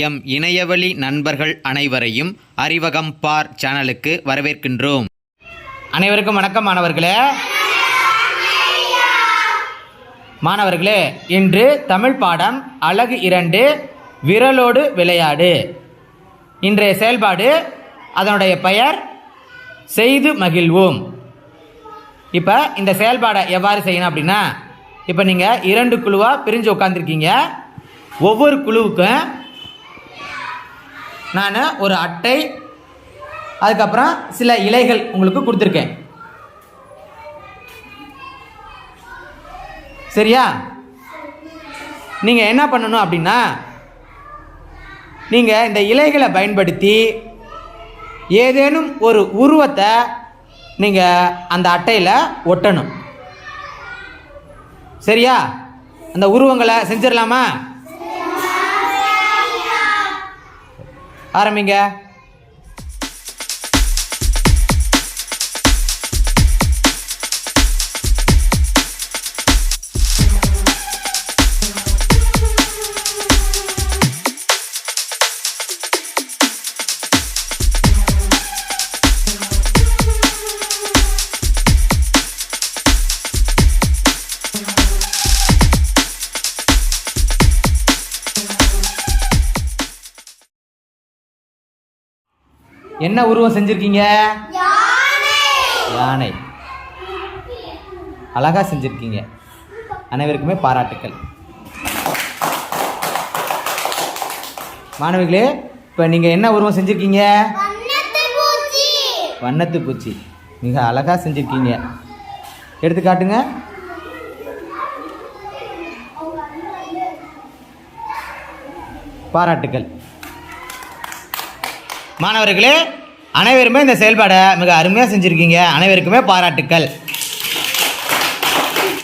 M இணையவழி நண்பர்கள் அனைவரையும் அறிவகம் பார் சேனலுக்கு வரவேற்கின்றோம். அனைவருக்கும் வணக்கம் மாணவர்களே. மாணவர்களே இன்று தமிழ் பாடம் அழகு இரண்டு விரலோடு விளையாடு. இன்றைய செயல்பாடு அதனுடைய பெயர் செய்து மகிழ்வோம். இப்போ இந்த செயல்பாடை எவ்வாறு செய்யணும் அப்படின்னா இப்போ நீங்கள் இரண்டு குழுவாக பிரிஞ்சு உட்காந்துருக்கீங்க ஒவ்வொரு குழுவுக்கும் நான் ஒரு அட்டை அதுக்கப்புறம் சில இலைகள் உங்களுக்கு கொடுத்துருக்கேன். சரியா? நீங்கள் என்ன பண்ணணும் அப்படின்னா நீங்கள் இந்த இலைகளை பயன்படுத்தி ஏதேனும் ஒரு உருவத்தை நீங்கள் அந்த அட்டையில் ஒட்டணும். சரியா? அந்த உருவங்களை செஞ்சிடலாமா? ஆரம்பிங்க. என்ன உருவம் செஞ்சுருக்கீங்க? யானை. அழகாக செஞ்சுருக்கீங்க. அனைவருக்குமே பாராட்டுக்கள். மாணவிகளே இப்போ நீங்கள் என்ன உருவம் செஞ்சுருக்கீங்க? வண்ணத்து பூச்சி. மிக அழகாக செஞ்சுருக்கீங்க. எடுத்து காட்டுங்க பாராட்டுக்கள். மாணவர்களே அனைவருமே இந்த செயல்பாடை மிக அருமையாக செஞ்சுருக்கீங்க. அனைவருக்குமே பாராட்டுக்கள்.